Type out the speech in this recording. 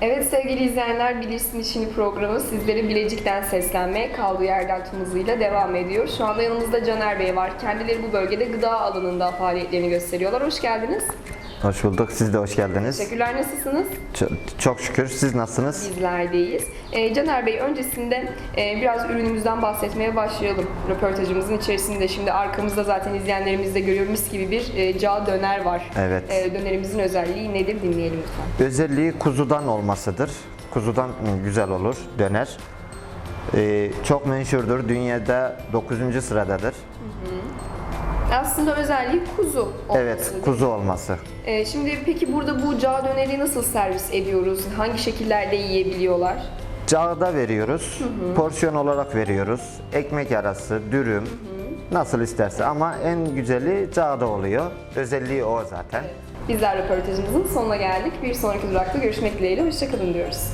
Evet sevgili izleyenler Bilirsin İşini programı sizlere Bilecik'ten seslenmeye kaldığı yerden tüm hızıyla devam ediyor. Şu anda yanımızda Caner Bey var. Kendileri bu bölgede gıda alanında faaliyetlerini gösteriyorlar. Hoş geldiniz. Hoş bulduk. Siz de hoş geldiniz. Teşekkürler. Nasılsınız? Çok, çok şükür. Siz nasılsınız? Bizlerdeyiz. Ee, Caner Bey öncesinde e, biraz ürünümüzden bahsetmeye başlayalım röportajımızın içerisinde. Şimdi arkamızda zaten izleyenlerimiz de görüyor mis gibi bir e, cağ döner var. Evet. E, dönerimizin özelliği nedir dinleyelim lütfen. Özelliği kuzudan olmasıdır. Kuzudan hı, güzel olur döner. Ee, çok menşurdur. Dünyada 9. sıradadır. Aslında özelliği kuzu olması. Evet, kuzu olması. Ee, şimdi peki burada bu cağ döneri nasıl servis ediyoruz? Hangi şekillerde yiyebiliyorlar? Cağda veriyoruz. Porsiyon olarak veriyoruz. Ekmek arası, dürüm. Nasıl isterse ama en güzeli cağda oluyor. Özelliği o zaten. Bizler röportajımızın sonuna geldik. Bir sonraki durakta görüşmek dileğiyle. Hoşçakalın diyoruz.